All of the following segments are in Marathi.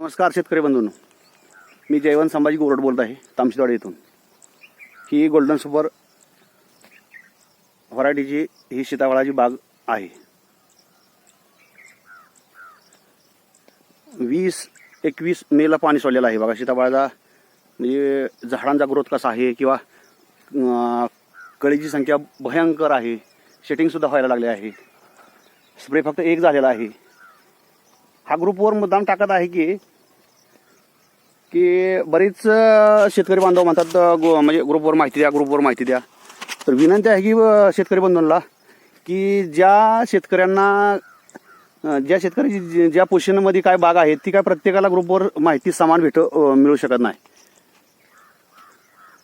नमस्कार शेतकरी बंधूंनो. मी जयवंत संभाजी गोरड बोलत आहे तामशीवाडी येथून. ही गोल्डन सुपर व्हरायटीची ही सीताफळाची बाग आहे. वीस एकवीस मेला पाणी सोडलेलं आहे. बघा सीताफळाचा म्हणजे झाडांचा ग्रोथ कसा आहे किंवा कळीची संख्या भयंकर आहे. शेटिंगसुद्धा व्हायला लागले आहे. स्प्रे फक्त एक झालेला आहे. हा ग्रुपवर मुद्दाम टाकत आहे की की बरीच शेतकरी बांधव म्हणतात गो- म्हणजे ग्रुपवर माहिती द्या ग्रुपवर माहिती द्या. तर विनंती आहे की शेतकरी बांधवांना की ज्या शेतकऱ्यांना ज्या शेतकऱ्याची ज्या पोझिशनमध्ये काय बाग आहेत ती काय प्रत्येकाला ग्रुपवर माहिती समान भेट मिळू शकत नाही.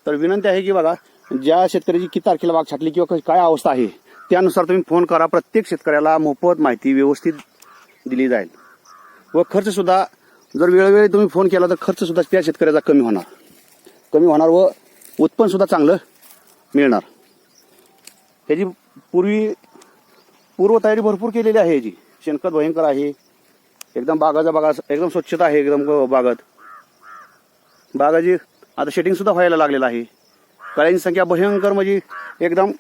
तर विनंती आहे की बघा ज्या शेतकऱ्याची किती तारखेला बाग छाटली किंवा क- काय अवस्था आहे त्यानुसार तुम्ही फोन करा प्रत्येक शेतकऱ्याला मोफत माहिती व्यवस्थित दिली जाईल. व खर्च सुद्धा जर वेळोवेळी तुम्ही फोन केला तर खर्च सुद्धा त्या शेतकऱ्याचा कमी होणार. कमी होणार व उत्पन्न सुद्धा चांगलं मिळणार. ह्याची पूर्वी पूर्वतयारी भरपूर केलेली आहे याची शेणखत भयंकर आहे. एकदम बागाचा बागा एकदम स्वच्छता आहे एकदम बागात. बागाची आता शेटिंग सुद्धा व्हायला लागलेलं आहे. कळ्यांची संख्या भयंकर म्हणजे एकदम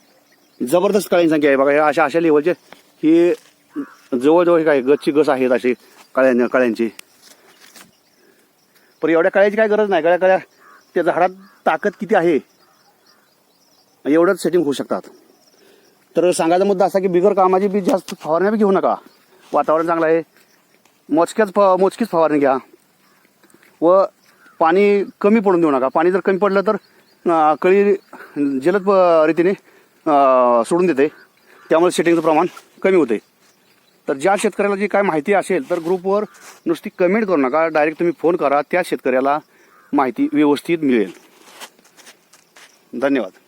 जबरदस्त कळ्यांची संख्या आहे. बघा ह्या अशा अशा लेवलचे ही जवळजवळ हे काय गच्ची गस आहेत असे कळ्यां कळ्यांची. पण एवढ्या कळ्याची काय गरज नाही. कळ्या कळ्या त्या झाडात ताकद किती आहे? एवढंच सेटिंग होऊ शकतात. तर सांगायचा मुद्दा असा की बिगर कामाची बी जास्त फवारण्या बी घेऊ नका. वातावरण चांगलं आहे. मोजक्याच फ मोजकीच फवारणी घ्या. व पाणी कमी पडून देऊ नका. पाणी जर कमी पडलं तर कळी जलद प- रीतीने सोडून देते. त्यामुळे सेटिंगचं प्रमाण कमी होते. तर ज्या शेतकऱ्याला जी काय माहिती असेल तर ग्रुपवर नुसती कमेंट करू नका. डायरेक्ट तुम्ही फोन करा त्या शेतकऱ्याला माहिती व्यवस्थित मिळेल. धन्यवाद.